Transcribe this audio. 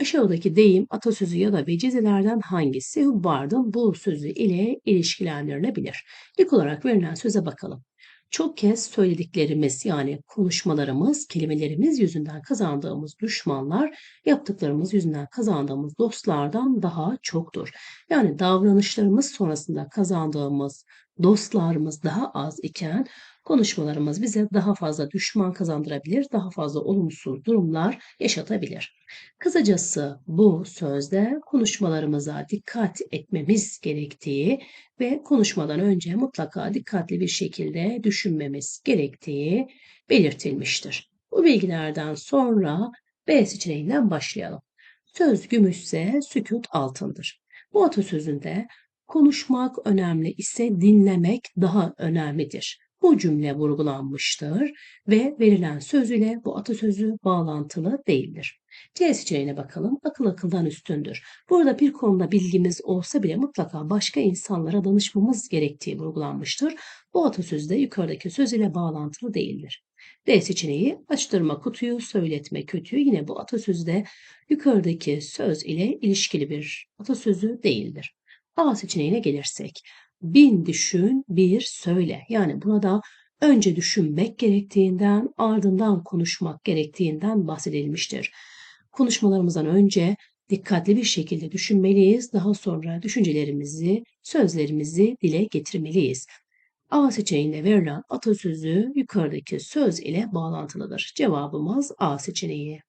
Aşağıdaki deyim, atasözü ya da vecizelerden hangisi vardın bu sözü ile ilişkilendirilebilir? İlk olarak verilen söze bakalım. Çok kez söylediklerimiz yani konuşmalarımız, kelimelerimiz yüzünden kazandığımız düşmanlar, yaptıklarımız yüzünden kazandığımız dostlardan daha çoktur. Yani davranışlarımız sonrasında kazandığımız dostlarımız daha az iken konuşmalarımız bize daha fazla düşman kazandırabilir, daha fazla olumsuz durumlar yaşatabilir. Kısacası bu sözde konuşmalarımıza dikkat etmemiz gerektiği ve konuşmadan önce mutlaka dikkatli bir şekilde düşünmemiz gerektiği belirtilmiştir. Bu bilgilerden sonra B seçeneğinden başlayalım. Söz gümüşse sükut altındır. Bu atasözünde konuşmak önemli ise dinlemek daha önemlidir. Bu cümle vurgulanmıştır ve verilen söz ile bu atasözü bağlantılı değildir. C seçeneğine bakalım. Akıl akıldan üstündür. Burada bir konuda bilgimiz olsa bile mutlaka başka insanlara danışmamız gerektiği vurgulanmıştır. Bu atasözü de yukarıdaki söz ile bağlantılı değildir. D seçeneği açtırma kutuyu, söyletme kötüyü yine bu atasözü de yukarıdaki söz ile ilişkili bir atasözü değildir. A seçeneğine gelirsek bin düşün bir söyle. Yani buna da önce düşünmek gerektiğinden ardından konuşmak gerektiğinden bahsedilmiştir. Konuşmalarımızdan önce dikkatli bir şekilde düşünmeliyiz. Daha sonra düşüncelerimizi, sözlerimizi dile getirmeliyiz. A seçeneğinde verilen atasözü yukarıdaki söz ile bağlantılıdır. Cevabımız A seçeneği.